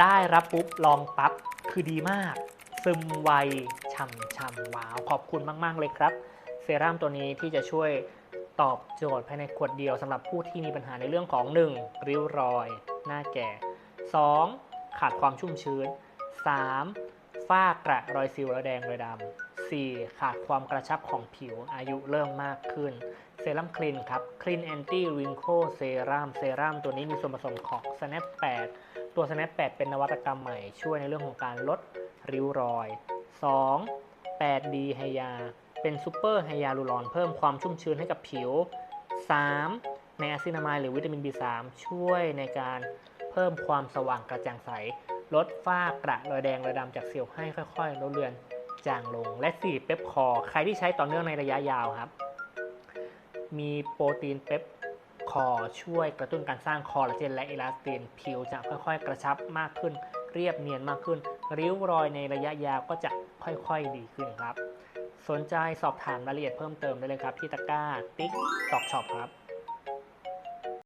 ได้รับปุ๊บลองปั๊บคือดีมาก ซึมไวฉ่ำช่ำว้าว ขอบคุณมาก ๆ เลยครับ เซรั่มตัวนี้ที่จะช่วยตอบโจทย์ภายในขวดเดียวสำหรับผู้ที่มีปัญหาในเรื่องของ 1. ริ้วรอย หน้าแก่ 2. ขาดความชุ่มชื้น 3. ฝ้ากระรอยสิวระแดงรอยดำ 4. ขาดความกระชับของผิวอายุเริ่มมากขึ้น เซรั่มคลีนครับคลีนแอนตี้ริงโคเซรั่มเซรั่มตัวนี้มีส่วนผสมของ Snap 8 ตัว Snap 8 เป็นนวัตกรรมใหม่ ช่วยในเรื่องของการลดริ้วรอย 2. 8D ไฮยา เป็นซูเปอร์ไฮยาลูรอน เพิ่มความชุ่มชื้นให้กับผิว 3. ในอะซินามายหรือวิตามิน B3 ช่วยในการเพิ่มความสว่างกระจ่างใส ลดฝ้ากระรอยแดงรอยดำจากสิวให้ค่อยๆลดเลือนจางลง และ 4. เปปคอ ใครที่ใช้ต่อเนื่องในระยะยาวครับ มีโปรตีนเปปคอร์ช่วยกระตุ้นการสร้างคอลลาเจนและเอลาสตินผิวจะค่อยๆ กระชับมากขึ้น เรียบเนียนมากขึ้น ริ้วรอยในระยะยาวก็จะค่อยๆดีขึ้นครับ สนใจสอบถามรายละเอียดเพิ่มเติมได้เลยครับที่ตะกร้าติ๊กตอกช็อปครับ